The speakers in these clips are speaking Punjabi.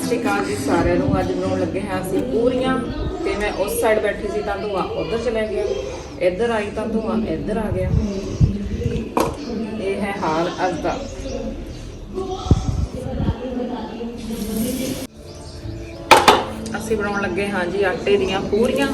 ਸਤਿ ਸ਼੍ਰੀ ਅਕਾਲ ਜੀ ਸਾਰਿਆਂ ਨੂੰ। ਅੱਜ ਬਣਾਉਣ ਲੱਗੇ ਹਾਂ ਅਸੀਂ ਪੂਰੀਆਂ ਤੇ ਮੈਂ ਉਸ ਸਾਈਡ ਬੈਠੀ ਸੀ ਤਾਂ ਧੂਆ ਉਧਰ ਚਲੇ ਗਿਆ। ਇੱਧਰ ਆਈ ਤਾਂ ਧੂਆ ਇੱਧਰ ਆ ਗਿਆ। ਇਹ ਹੈ ਹਾਲ ਅੱਜ ਦਾ। ਅਸੀਂ ਬਣਾਉਣ ਲੱਗੇ ਹਾਂ ਜੀ ਆਟੇ ਦੀਆਂ ਪੂਰੀਆਂ।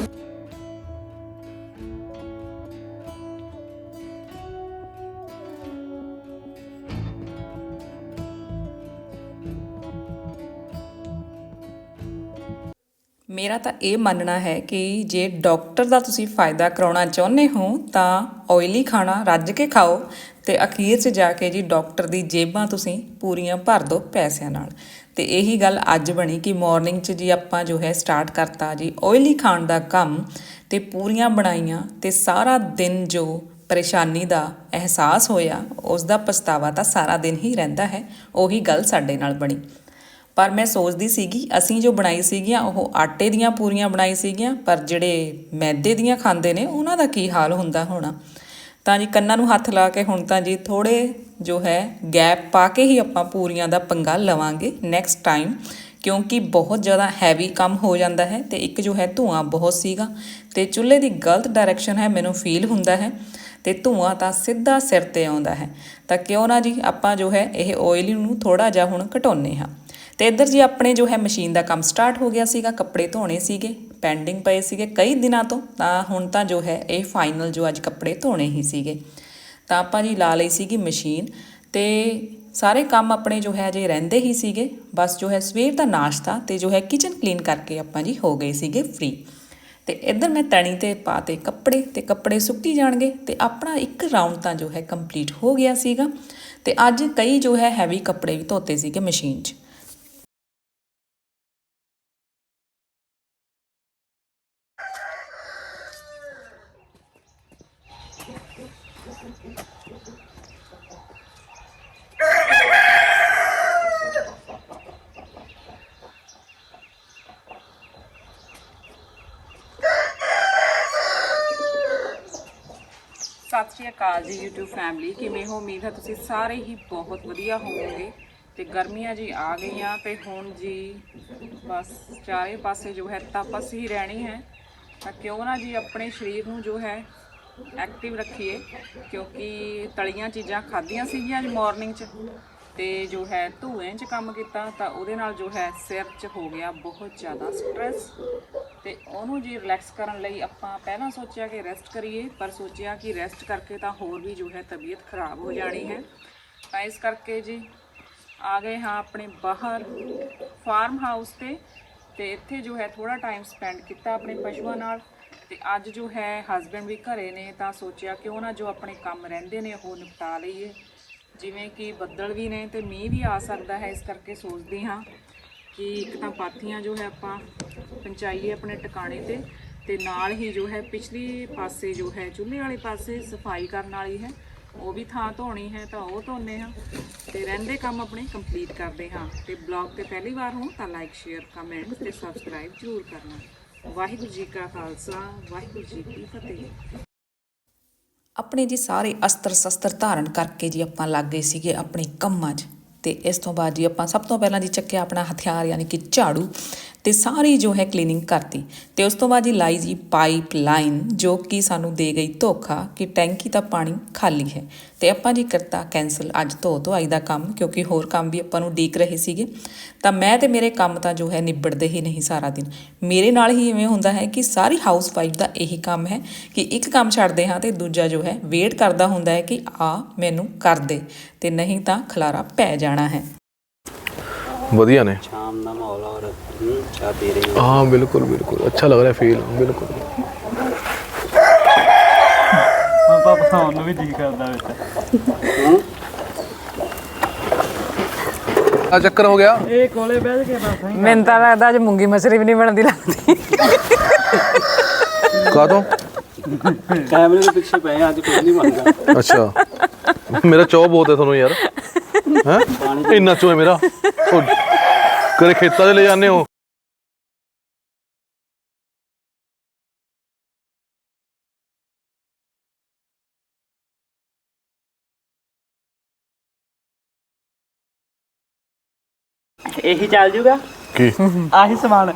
ਮੇਰਾ ਤਾਂ ਇਹ ਮੰਨਣਾ ਹੈ ਕਿ ਜੇ ਡਾਕਟਰ ਦਾ ਤੁਸੀਂ ਫਾਇਦਾ ਕਰਾਉਣਾ ਚਾਹੁੰਦੇ ਹੋ, ਤਾਂ ਆਇਲੀ ਖਾਣਾ ਰੱਜ ਕੇ ਖਾਓ ਤੇ ਅਖੀਰ 'ਚ ਜਾ ਕੇ ਜੀ ਡਾਕਟਰ ਦੀ ਜੇਬਾਂ ਤੁਸੀਂ ਪੂਰੀਆਂ ਭਰ ਦਿਓ ਪੈਸਿਆਂ ਨਾਲ। ਤੇ ਇਹੀ ਗੱਲ ਅੱਜ ਬਣੀ ਕਿ ਮਾਰਨਿੰਗ 'ਚ ਜੀ ਆਪਾਂ ਜੋ ਹੈ ਸਟਾਰਟ ਕਰਤਾ ਜੀ ਆਇਲੀ ਖਾਣ ਦਾ ਕੰਮ ਤੇ ਪੂਰੀਆਂ ਬਣਾਈਆਂ ਤੇ ਸਾਰਾ ਦਿਨ ਜੋ ਪਰੇਸ਼ਾਨੀ ਦਾ ਅਹਿਸਾਸ ਹੋਇਆ, ਉਸ ਦਾ ਪਛਤਾਵਾ ਤਾਂ ਸਾਰਾ ਦਿਨ ਹੀ ਰਹਿੰਦਾ ਹੈ। ਉਹੀ ਗੱਲ ਸਾਡੇ ਨਾਲ ਬਣੀ। ਪਰ ਮੈਂ ਸੋਚਦੀ ਸੀਗੀ, ਅਸੀਂ ਜੋ ਬਣਾਈ ਸੀਗੀਆਂ, ਉਹ ਆਟੇ ਦੀਆਂ ਪੂਰੀਆਂ ਬਣਾਈ ਸੀਗੀਆਂ, ਪਰ ਜਿਹੜੇ ਮੈਦੇ ਦੀਆਂ ਖਾਂਦੇ ਨੇ, ਉਹਨਾਂ ਦਾ ਕੀ ਹਾਲ ਹੁੰਦਾ ਹੋਣਾ? ਤਾਂ ਜੀ ਕੰਨਾਂ ਨੂੰ ਹੱਥ ਲਾ ਕੇ ਹੁਣ ਤਾਂ ਜੀ ਥੋੜੇ ਜੋ ਹੈ, ਗੈਪ ਪਾ ਕੇ ਹੀ ਆਪਾਂ ਪੂਰੀਆਂ ਦਾ ਪੰਗਾ ਲਵਾਂਗੇ ਨੈਕਸਟ ਟਾਈਮ ਕਿਉਂਕਿ ਬਹੁਤ ਜ਼ਿਆਦਾ ਹੈਵੀ ਕੰਮ ਹੋ ਜਾਂਦਾ ਹੈ ਤੇ ਇੱਕ ਜੋ ਹੈ ਧੂਆਂ ਬਹੁਤ ਸੀਗਾ ਤੇ ਚੁੱਲ੍ਹੇ ਦੀ ਗਲਤ ਡਾਇਰੈਕਸ਼ਨ ਹੈ ਮੈਨੂੰ ਫੀਲ ਹੁੰਦਾ ਹੈ ਤੇ ਧੂਆਂ ਤਾਂ ਸਿੱਧਾ ਸਿਰ ਤੇ ਆਉਂਦਾ ਹੈ। ਤਾਂ ਕਿਉਂ ਨਾ ਜੀ ਆਪਾਂ ਜੋ ਹੈ, ਇਹ ਆਇਲ ਨੂੰ ਥੋੜਾ ਜਿਹਾ ਹੁਣ ਘਟਾਉਨੇ ਹਾਂ। ਤੇ ਇੱਧਰ ਜੀ ਆਪਣੇ ਜੋ ਹੈ ਮਸ਼ੀਨ ਦਾ ਕੰਮ ਸਟਾਰਟ ਹੋ ਗਿਆ ਸੀਗਾ, ਕੱਪੜੇ ਧੋਣੇ ਸੀਗੇ ਪੈਂਡਿੰਗ ਪਏ ਸੀਗੇ ਕਈ ਦਿਨਾਂ ਤੋਂ, ਤਾਂ ਹੁਣ ਤਾਂ ਜੋ ਹੈ ਇਹ ਫਾਈਨਲ ਜੋ ਅੱਜ ਕੱਪੜੇ ਧੋਣੇ ਹੀ ਸੀਗੇ। ਤਾਂ ਆਪਾਂ ਜੀ ਲਾ ਲਈ ਸੀਗੀ ਮਸ਼ੀਨ ਤੇ ਸਾਰੇ ਕੰਮ ਆਪਣੇ ਜੋ ਹੈ ਜੇ ਰਹਿੰਦੇ ਹੀ ਸੀਗੇ, ਬਸ ਜੋ ਹੈ ਸਵੇਰ ਦਾ ਨਾਸ਼ਤਾ ਤੇ ਜੋ ਹੈ ਕਿਚਨ ਕਲੀਨ ਕਰਕੇ ਆਪਾਂ ਜੀ ਹੋ ਗਏ ਸੀਗੇ ਫ੍ਰੀ ਤੇ ਇੱਧਰ ਮੈਂ ਤਣੀ ਤੇ ਪਾਤੇ ਕੱਪੜੇ ਤੇ ਕੱਪੜੇ ਸੁੱਕੀ ਜਾਣਗੇ ਤੇ ਆਪਣਾ ਇੱਕ ਰਾਉਂਡ ਤਾਂ ਜੋ ਹੈ ਕੰਪਲੀਟ ਹੋ ਗਿਆ ਸੀਗਾ। ਤੇ ਅੱਜ ਕਈ ਜੋ ਹੈ ਹੈਵੀ ਕੱਪੜੇ ਵੀ ਧੋਤੇ ਸੀਗੇ ਮਸ਼ੀਨ 'ਚ ਸਤਿ ਸ਼੍ਰੀ ਅਕਾਲ ਜੀ YouTube ਫੈਮਿਲੀ ਕਿਵੇਂ ਹੋ? ਉਮੀਦ ਹੈ ਤੁਸੀਂ ਸਾਰੇ ਹੀ ਬਹੁਤ ਵਧੀਆ ਹੋਵੋਗੇ ਤੇ ਗਰਮੀਆਂ ਜੀ ਆ ਗਈਆਂ ਤੇ ਹੁਣ ਜੀ ਬਸ ਚਾਰੇ ਪਾਸੇ ਜੋ ਹੈ ਤਪਸ ਹੀ ਰਹਿਣੀ ਹੈ। ਤਾਂ ਕਿਉਂ ਨਾ ਜੀ ਆਪਣੇ ਸਰੀਰ ਨੂੰ ਜੋ ਹੈ ਐਕਟਿਵ ਰੱਖੀਏ, ਕਿਉਂਕਿ ਤਲੀਆਂ ਚੀਜ਼ਾਂ ਖਾਧੀਆਂ ਸੀਗੀਆਂ ਅੱਜ ਮਾਰਨਿੰਗ 'ਚ ਤੇ ਜੋ ਹੈ ਧੂਏ 'ਚ ਕੰਮ ਕੀਤਾ ਤਾਂ ਉਹਦੇ ਨਾਲ ਜੋ ਹੈ ਸਿਰ 'ਚ ਹੋ ਗਿਆ ਬਹੁਤ ਜ਼ਿਆਦਾ ਸਟ੍ਰੈਸ ਤੇ ਉਹਨੂੰ ਜੀ ਰਿਲੈਕਸ ਕਰਨ ਲਈ ਆਪਾਂ ਪਹਿਲਾਂ ਸੋਚਿਆ ਕਿ ਰੈਸਟ ਕਰੀਏ, ਪਰ ਸੋਚਿਆ ਕਿ ਰੈਸਟ ਕਰਕੇ ਤਾਂ ਹੋਰ ਵੀ ਜੋ ਹੈ ਤਬੀਅਤ ਖਰਾਬ ਹੋ ਜਾਣੀ ਹੈ। ਤਾਂ ਇਸ ਕਰਕੇ ਜੀ ਆ ਗਏ ਹਾਂ ਆਪਣੇ ਬਾਹਰ ਫਾਰਮ ਹਾਊਸ ਤੇ ਤੇ ਇੱਥੇ ਜੋ ਹੈ ਥੋੜਾ ਟਾਈਮ ਸਪੈਂਡ ਕੀਤਾ ਆਪਣੇ ਪਸ਼ੂਆਂ ਨਾਲ। ਤੇ ਅੱਜ ਜੋ ਹੈ ਹਸਬੰਡ ਵੀ ਘਰੇ ਨੇ ਤਾਂ ਸੋਚਿਆ ਕਿਉਂ ਨਾ ਜੋ ਆਪਣੇ ਕੰਮ ਰਹਿੰਦੇ ਨੇ ਉਹ ਨਿਪਟਾ ਲਈਏ। ਜਿਵੇਂ ਕਿ ਬੱਦਲ ਵੀ ਨੇ ਤੇ ਮੀਂਹ ਵੀ ਆ ਸਕਦਾ ਹੈ ਇਸ ਕਰਕੇ ਸੋਚਦੀ ਹਾਂ। ਕਿ ਇੱਕ ਤਾਂ ਪਾਥੀਆਂ ਜੋ ਹੈ ਆਪਾਂ ਪਹੁੰਚਾਈਏ ਆਪਣੇ ਟਿਕਾਣੇ ਤੇ ਤੇ ਨਾਲ ਹੀ ਜੋ ਹੈ ਪਿਛਲੀ ਪਾਸੇ ਜੋ ਹੈ ਚੁੱਲ੍ਹੇ ਵਾਲੇ ਪਾਸੇ ਸਫ਼ਾਈ ਕਰਨ ਵਾਲੀ ਹੈ, ਉਹ ਵੀ ਥਾਂ ਧੋਣੀ ਹੈ ਤਾਂ ਉਹ ਧੋਨੇ ਹਾਂ ਤੇ ਰਹਿੰਦੇ ਕੰਮ ਆਪਣੇ ਕੰਪਲੀਟ ਕਰਦੇ ਹਾਂ ਤੇ ਬਲੌਗ ਤੇ ਪਹਿਲੀ ਵਾਰ ਹੋ ਤਾਂ ਲਾਈਕ ਸ਼ੇਅਰ ਕਮੈਂਟ ਤੇ ਸਬਸਕ੍ਰਾਈਬ ਜ਼ਰੂਰ ਕਰਨਾ। ਵਾਹਿਗੁਰੂ ਜੀ ਕਾ ਖਾਲਸਾ, ਵਾਹਿਗੁਰੂ ਜੀ ਕੀ ਫਤਿਹ। ਆਪਣੇ ਜੀ ਸਾਰੇ ਅਸਤਰ ਸ਼ਸਤਰ ਧਾਰਨ ਕਰਕੇ ਜੀ ਆਪਾਂ ਲੱਗ ਗਏ ਸੀਗੇ ਆਪਣੇ ਕੰਮਾਂ 'ਚ। ਤੇ ਇਸ ਤੋਂ ਬਾਅਦ ਜੀ ਆਪਾਂ ਸਭ ਤੋਂ ਪਹਿਲਾਂ ਜੀ ਚੱਕਿਆ ਆਪਣਾ ਹਥਿਆਰ, ਯਾਨੀ ਕਿ ਝਾੜੂ। ਤੇ ਸਾਰੀ ਜੋ ਹੈ ਕਲੀਨਿੰਗ ਕਰਤੀ। ਤੇ ਉਸ ਤੋਂ ਬਾਅਦ ਜੀ ਲਾਈ ਜੀ ਪਾਈਪ ਲਾਈਨ ਜੋ ਕਿ ਸਾਨੂੰ ਦੇ ਗਈ ਧੋਖਾ ਕਿ ਟੈਂਕੀ ਦਾ ਪਾਣੀ ਖਾਲੀ ਹੈ। ਤੇ ਆਪਾਂ ਜੀ ਕਰਤਾ ਕੈਨਸਲ ਅੱਜ ਧੋ ਧੁਆਈ ਦਾ ਕੰਮ, ਕਿਉਂਕਿ ਹੋਰ ਕੰਮ ਵੀ ਆਪਾਂ ਨੂੰ ਡੀਕ ਰਹੇ ਸੀਗੇ। ਤਾਂ ਮੈਂ ਤੇ ਮੇਰੇ ਕੰਮ ਤਾਂ ਜੋ ਹੈ ਨਿਬੜਦੇ ਹੀ ਨਹੀਂ ਸਾਰਾ ਦਿਨ। ਮੇਰੇ ਨਾਲ ਹੀ ਇਵੇਂ ਹੁੰਦਾ ਹੈ ਕਿ ਸਾਰੀ ਹਾਊਸ ਵਾਈਫ ਦਾ ਇਹੀ ਕੰਮ ਹੈ ਕਿ ਇੱਕ ਕੰਮ ਛੱਡਦੇ ਹਾਂ ਤੇ ਦੂਜਾ ਜੋ ਹੈ ਵੇਟ ਕਰਦਾ ਹੁੰਦਾ ਹੈ ਕਿ ਆ ਮੈਨੂੰ ਕਰ ਦੇ ਤੇ ਨਹੀਂ ਤਾਂ ਖਲਾਰਾ ਪੈ ਜਾਣਾ ਹੈ। ਵਧੀਆ ਨੇ। ਸ਼ਾਮ ਦਾ ਮਾਹੌਲ ਔਰ ਚਾਹ ਪੀ ਰਹੀ ਹਾਂ। हाँ बिल्कुल बिल्कुल अच्छा लग रहा है फील बिल्कुल ਹੁਣ ਵਾਪਸ ਆਉਣ ਇਹ ਕੋਲੇ ਬਹਿ ਕੇ ਬਸ ਅਸੀਂ ਮੈਨੂੰ ਤਾਂ ਲੱਗਦਾ ਅੱਜ ਮੂੰਗੀ ਮਸਰੀ ਵੀ ਨਹੀਂ ਬਣਦੀ ਲੱਗਦੀ। कहा तो ਕੈਮਰੇ ਦੇ ਪਿੱਛੇ ਪਏ ਅੱਜ ਕੁਝ ਨਹੀਂ ਬਣਦਾ। अच्छा मेरा चौ बहुत है थोनों ਹੈ? ਇੰਨਾ ਚੋ ਹੈ ਮੇਰਾ। ਉਹ ਕਦੇ ਖੇਤਾਂ 'ਚ ਲੈ ਜਾਂਦੇ ਹੋ। ਇਹੀ ਚੱਲ ਜੂਗਾ। ਕੀ? ਆਹੀ ਸਮਾਨ।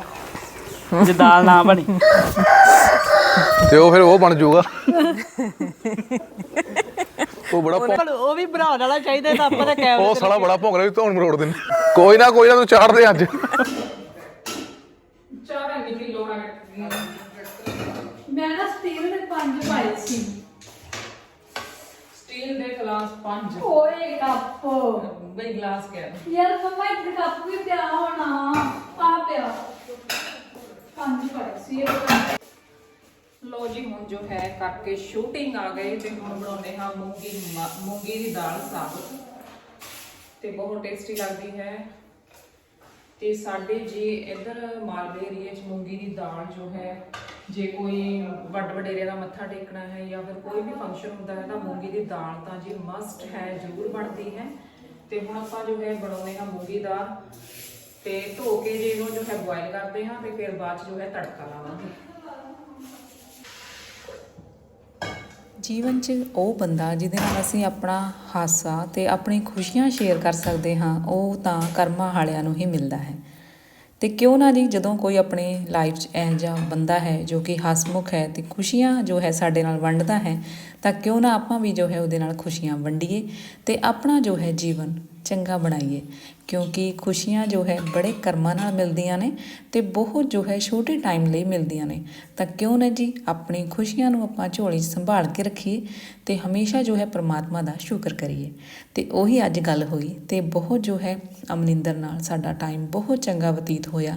ਜੇ ਦਾਲ ਨਾ ਬਣੀ। ਤੇ ਉਹ ਫਿਰ ਉਹ ਬਣ ਜਾਊਗਾ ਉਹ ਬੜਾ ਭੌਂ- ਉਹ ਵੀ ਬਣਾਉਣ ਵਾਲਾ ਚਾਹੀਦਾ ਤਾਂ ਆਪਾਂ ਤਾਂ ਕੈਮਰੇ ਉਹ ਸਾਲਾ ਬੜਾ ਭੌਂਕ ਰਿਹਾ ਵੀ ਧੌਣ ਮਰੋੜ ਦੇਣ ਕੋਈ ਨਾ ਕੋਈ ਨਾ ਤੂੰ ਚਾੜਦੇ ਅੱਜ। ਮੈਂ ਨਾ ਸਟੀਲ ਦੇ ਪੰਜ ਪਾਏ ਸੀ। ਸਟੀਲ ਦੇ ਗਲਾਸ ਪੰਜ। ਓਏ ਕੱਪ। ਬਈ ਗਲਾਸ ਕਿਆ ਯਾਰ ਮੰਮਾ ਇੱਕ ਕੱਪ ਵੀ ਪਿਆ ਹੋਣਾ। ਆ ਪਿਆ। ਪੰਜ ਪਾਏ ਸੀ ਇਹ ਜੀ, ਹੁਣ ਜੋ ਹੈ ਕਰਕੇ ਸ਼ੂਟਿੰਗ ਆ ਗਏ ਤੇ ਹੁਣ ਬਣਾਉਂਦੇ ਹਾਂ ਮੂੰਗੀ ਮੂੰਗੀ ਦੀ ਦਾਲ ਸਾਬਤ ਤੇ ਬਹੁਤ ਟੇਸਟੀ ਲੱਗਦੀ ਹੈ। ਤੇ ਸਾਡੇ ਜੇ ਇੱਧਰ ਮਾਲਵੇ ਏਰੀਏ 'ਚ ਮੂੰਗੀ ਦੀ ਦਾਲ ਜੋ ਹੈ, ਜੇ ਕੋਈ ਵੱਡ ਵਡੇਰੇ ਦਾ ਮੱਥਾ ਟੇਕਣਾ ਹੈ ਜਾਂ ਫਿਰ ਕੋਈ ਵੀ ਫੰਕਸ਼ਨ ਹੁੰਦਾ ਹੈ ਤਾਂ ਮੂੰਗੀ ਦੀ ਦਾਲ ਤਾਂ ਜੀ ਮਸਟ ਹੈ, ਜ਼ਰੂਰ ਬਣਦੀ ਹੈ। ਤੇ ਹੁਣ ਆਪਾਂ ਜੋ ਹੈ ਬਣਾਉਂਦੇ ਹਾਂ ਮੂੰਗੀ ਦਾਲ ਤੇ ਧੋ ਕੇ ਜੇ ਇਹਨੂੰ ਜੋ ਹੈ ਬੋਇਲ ਕਰਦੇ ਹਾਂ ਤੇ ਫਿਰ ਬਾਅਦ 'ਚ ਜੋ ਹੈ ਤੜਕਾ ਲਾਵਾਂਗੇ। ਜੀਵਨ 'ਚ ਉਹ ਬੰਦਾ ਜਿਹਦੇ ਨਾਲ ਅਸੀਂ ਆਪਣਾ ਹਾਸਾ ਤੇ ਆਪਣੀ ਖੁਸ਼ੀਆਂ ਸ਼ੇਅਰ ਕਰ ਸਕਦੇ ਹਾਂ, ਉਹ ਤਾਂ ਕਰਮਾਂ ਵਾਲਿਆਂ ਨੂੰ ਹੀ ਮਿਲਦਾ ਹੈ। ਤੇ ਕਿਉਂ ਨਾ ਜੀ, ਜਦੋਂ ਕੋਈ ਆਪਣੀ ਲਾਈਫ 'ਚ ਇਹੋ ਜਿਹਾ ਬੰਦਾ ਹੈ ਜੋ ਕਿ ਹਸਮੁਖ ਹੈ ਤੇ ਖੁਸ਼ੀਆਂ ਜੋ ਹੈ ਸਾਡੇ ਨਾਲ ਵੰਡਦਾ ਹੈ ਤਾਂ ਕਿਉਂ ਨਾ ਆਪਾਂ ਵੀ ਜੋ ਹੈ ਉਹਦੇ ਨਾਲ ਖੁਸ਼ੀਆਂ ਵੰਡੀਏ ਤੇ ਆਪਣਾ ਜੋ ਹੈ ਜੀਵਨ ਚੰਗਾ ਬਣਾਈਏ। ਕਿਉਂਕਿ ਖੁਸ਼ੀਆਂ ਜੋ ਹੈ ਬੜੇ ਕਰਮਾਂ ਨਾਲ ਮਿਲਦੀਆਂ ਨੇ ਤੇ ਬਹੁਤ ਜੋ ਹੈ ਛੋਟੇ ਟਾਈਮ ਲਈ ਮਿਲਦੀਆਂ ਨੇ। ਤਾਂ ਕਿਉਂ ਨਾ ਜੀ ਆਪਣੀ ਖੁਸ਼ੀਆਂ ਨੂੰ ਆਪਾਂ ਝੋਲੀ 'ਚ ਸੰਭਾਲ ਕੇ ਰੱਖੀਏ ਤੇ ਹਮੇਸ਼ਾ ਜੋ ਹੈ ਪ੍ਰਮਾਤਮਾ ਦਾ ਸ਼ੁਕਰ ਕਰੀਏ। ਤੇ ਉਹੀ ਅੱਜ ਗੱਲ ਹੋਈ ਤੇ ਬਹੁਤ ਜੋ ਹੈ ਅਮਨਿੰਦਰ ਨਾਲ ਸਾਡਾ ਟਾਈਮ ਬਹੁਤ ਚੰਗਾ ਬਤੀਤ ਹੋਇਆ।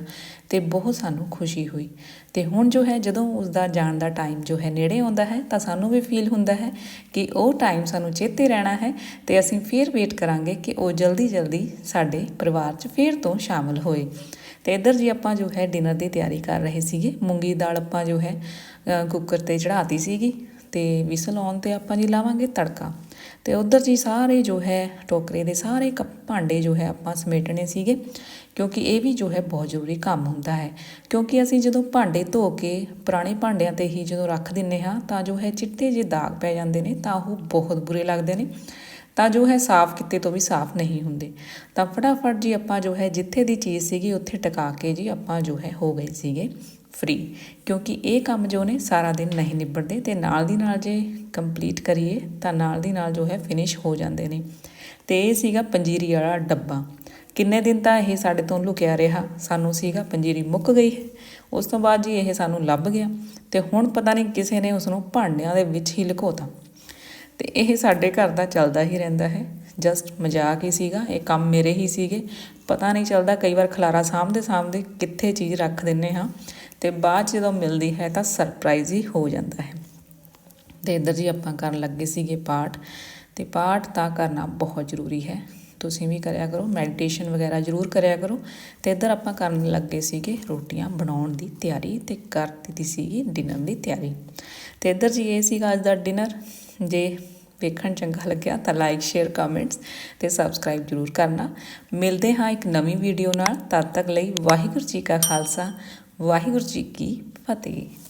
ਤੇ ਬਹੁਤ ਸਾਨੂੰ ਖੁਸ਼ੀ ਹੋਈ। ਤੇ ਹੁਣ ਜੋ ਹੈ, ਜਦੋਂ ਉਸ ਦਾ ਜਾਣ ਦਾ ਟਾਈਮ ਜੋ ਹੈ ਨੇੜੇ ਆਉਂਦਾ ਹੈ, ਤਾਂ ਸਾਨੂੰ ਵੀ ਫੀਲ ਹੁੰਦਾ ਹੈ ਕਿ ਉਹ ਟਾਈਮ ਸਾਨੂੰ ਚੇਤੇ ਰਹਿਣਾ ਹੈ ਤੇ ਅਸੀਂ ਫੇਰ ਵੇਟ ਕਰਾਂਗੇ ਕਿ ਉਹ ਜਲਦੀ ਜਲਦੀ ਸਾਡੇ ਪਰਿਵਾਰ 'ਚ ਫੇਰ ਤੋਂ ਸ਼ਾਮਲ ਹੋਏ। ਤੇ ਇੱਧਰ ਜੀ ਆਪਾਂ ਜੋ ਹੈ ਡਿਨਰ ਦੀ ਤਿਆਰੀ ਕਰ ਰਹੇ ਸੀਗੇ। ਮੂੰਗੀ ਦਾਲ ਆਪਾਂ ਜੋ ਹੈ ਕੁੱਕਰ ਤੇ ਚੜਾਤੀ ਸੀਗੀ ਤੇ ਵਿਸਲ ਆਉਣ ਤੇ ਆਪਾਂ ਜੀ ਲਾਵਾਂਗੇ ਤੜਕਾ। ਤੇ ਉਧਰ ਜੀ ਸਾਰੇ ਜੋ ਹੈ ਟੋਕਰੇ ਦੇ ਸਾਰੇ ਕੱਪ ਭਾਂਡੇ ਜੋ ਹੈ ਆਪਾਂ ਸਮੇਟਣੇ ਸੀਗੇ, ਕਿਉਂਕਿ ਇਹ ਵੀ ਜੋ ਹੈ ਬਹੁਤ ਜ਼ਰੂਰੀ ਕੰਮ ਹੁੰਦਾ ਹੈ। ਕਿਉਂਕਿ ਅਸੀਂ ਜਦੋਂ ਭਾਂਡੇ ਧੋ ਕੇ ਪੁਰਾਣੇ ਭਾਂਡਿਆਂ ਤੇ ਹੀ ਜਦੋਂ ਰੱਖ ਦਿੰਨੇ ਹਾਂ, ਤਾਂ ਜੋ ਹੈ ਚਿੱਟੇ ਜਿਹੇ ਦਾਗ ਪੈ ਜਾਂਦੇ ਨੇ, ਤਾਂ ਉਹ ਬਹੁਤ ਬੁਰੇ ਲੱਗਦੇ ਨੇ। ਤਾਂ ਜੋ ਹੈ ਸਾਫ਼ ਕੀਤੇ ਤੋਂ ਵੀ ਸਾਫ਼ ਨਹੀਂ ਹੁੰਦੇ। ਤਾਂ ਫਟਾਫਟ ਜੀ ਆਪਾਂ ਜੋ ਹੈ ਜਿੱਥੇ ਦੀ ਚੀਜ਼ ਸੀਗੀ, ਉੱਥੇ ਟਿਕਾ ਕੇ ਜੀ ਆਪਾਂ ਜੋ ਹੈ ਹੋ ਗਏ ਸੀਗੇ। ਫ੍ਰੀ ਕਿਉਂਕਿ ਇਹ ਕੰਮ ਜੋ ਨੇ ਸਾਰਾ ਦਿਨ ਨਹੀਂ ਨਿਬੜਦੇ ਤੇ ਨਾਲ ਦੀ ਨਾਲ ਜੇ ਕੰਪਲੀਟ ਕਰੀਏ ਤਾਂ ਨਾਲ ਦੀ ਨਾਲ ਜੋ ਹੈ ਫਿਨਿਸ਼ ਹੋ ਜਾਂਦੇ ਨੇ। ਤੇ ਇਹ ਸੀਗਾ ਪੰਜੀਰੀ ਵਾਲਾ ਡੱਬਾ। ਕਿੰਨੇ ਦਿਨ ਤਾਂ ਇਹ ਸਾਡੇ ਤੋਂ ਲੁਕਿਆ ਰਿਹਾ, ਸਾਨੂੰ ਸੀਗਾ ਪੰਜੀਰੀ ਮੁੱਕ ਗਈ। ਉਸ ਤੋਂ ਬਾਅਦ ਜੀ ਇਹ ਸਾਨੂੰ ਲੱਭ ਗਿਆ ਤੇ ਹੁਣ ਪਤਾ ਨਹੀਂ ਕਿਸੇ ਨੇ ਉਸ ਨੂੰ ਭਾਂਡਿਆਂ ਦੇ ਵਿੱਚ ਹੀ ਲੁਕੋਤਾ। ਤੇ ਇਹ ਸਾਡੇ ਘਰ ਦਾ ਚੱਲਦਾ ਹੀ ਰਹਿੰਦਾ ਹੈ। ਜਸਟ ਮਜ਼ਾਕ ਹੀ ਸੀਗਾ, ਇਹ ਕੰਮ ਮੇਰੇ ਹੀ ਸੀਗੇ। ਪਤਾ ਨਹੀਂ ਚੱਲਦਾ, ਕਈ ਵਾਰ ਖਲਾਰਾ ਸਾਹਮਣੇ ਸਾਹਮਣੇ ਕਿੱਥੇ ਚੀਜ਼ ਰੱਖ ਦਿੰਨੇ ਹਾਂ। ਤੇ ਬਾਅਦ 'ਚ ਜਦੋਂ ਮਿਲਦੀ ਹੈ ਤਾਂ ਸਰਪ੍ਰਾਈਜ਼ ਹੀ ਹੋ ਜਾਂਦਾ ਹੈ। ਤੇ ਇੱਧਰ ਜੀ ਆਪਾਂ ਕਰਨ ਲੱਗੇ ਸੀਗੇ ਪਾਠ ਤੇ ਪਾਠ ਤਾਂ ਕਰਨਾ ਬਹੁਤ ਜ਼ਰੂਰੀ ਹੈ। ਤੁਸੀਂ ਵੀ ਕਰਿਆ ਕਰੋ ਮੈਡੀਟੇਸ਼ਨ ਵਗੈਰਾ ਜ਼ਰੂਰ ਕਰਿਆ ਕਰੋ। ਤੇ ਇੱਧਰ ਆਪਾਂ ਕਰਨ ਲੱਗੇ ਸੀਗੇ ਰੋਟੀਆਂ ਬਣਾਉਣ ਦੀ ਤਿਆਰੀ ਤੇ ਕਰ ਦਿੱਤੀ ਸੀਗੀ ਡਿਨਰ ਦੀ ਤਿਆਰੀ। ਤੇ ਇੱਧਰ ਜੀ ਇਹ ਸੀਗਾ ਅੱਜ ਦਾ ਡਿਨਰ ਜੇ ਵੇਖਣ ਚੰਗਾ ਲੱਗਿਆ ਤਾਂ ਲਾਈਕ ਸ਼ੇਅਰ ਕਮੈਂਟਸ ਤੇ ਸਬਸਕ੍ਰਾਈਬ ਜ਼ਰੂਰ ਕਰਨਾ। ਮਿਲਦੇ ਹਾਂ ਇੱਕ ਨਵੀਂ ਵੀਡੀਓ ਨਾਲ। ਤਦ ਤੱਕ ਲਈ ਵਾਹਿਗੁਰੂ ਜੀ ਕਾ ਖਾਲਸਾ ਵਾਹਿਗੁਰੂ ਜੀ ਕੀ ਫਤਿਹ।